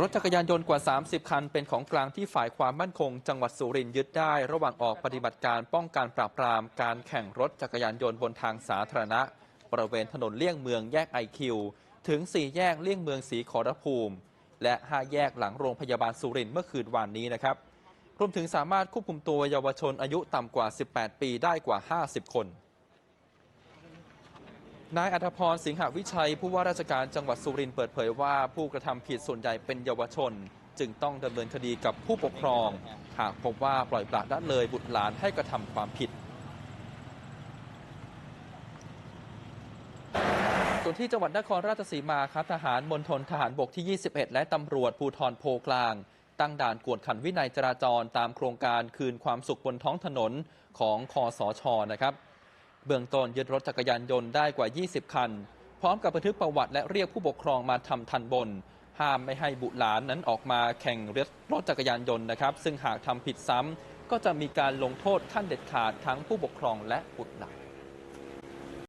รถจักรยานยนต์กว่า 30 คัน เป็นของกลางที่ฝ่ายความมั่นคง จังหวัดสุรินทร์ยึดได้ ระหว่างออกปฏิบัติการป้องกันปราบปราม การแข่งรถจักรยานยนต์บนทางสาธารณะ บริเวณถนนเลี่ยงเมืองแยกไอคิวถึง 4 แยกเลี่ยงเมืองศรีขอรภูมิ และ 5 แยกหลังโรงพยาบาลสุรินทร์เมื่อคืนวานนี้นะครับรวมถึงสามารถควบคุมตัวเยาวชนอายุต่ำกว่า 18 ปีได้กว่า 50 คน นายอัธพรสิงหวิชัย ผู้ว่าราชการจังหวัดสุรินทร์เปิดเผยว่าผู้กระทำผิดส่วนใหญ่เป็นเยาวชน จึงต้องดำเนินคดีกับผู้ปกครอง หากพบว่าปล่อยปละละเลยบุตรหลานให้กระทำความผิดส่วนที่จังหวัดนครราชสีมาครับทหารมณฑลทหารบกที่ 21 และตำรวจภูธรโพกลาง ตั้งด่านกวดขันวินัยจราจรตามโครงการคืนความสุขบนท้องถนนของคอสชนะครับ เบื้องต้นยึดรถจักรยานยนต์ได้กว่า 20 คัน พร้อมกับบันทึกประวัติและเรียกผู้ปกครองมาทำทันบน ห้ามไม่ให้บุตรหลานนั้นออกมาแข่งรถจักรยานยนต์นะครับ ซึ่งหากทำผิดซ้ำก็จะมีการลงโทษขั้นเด็ดขาดทั้งผู้ปกครองและบุตรหลาน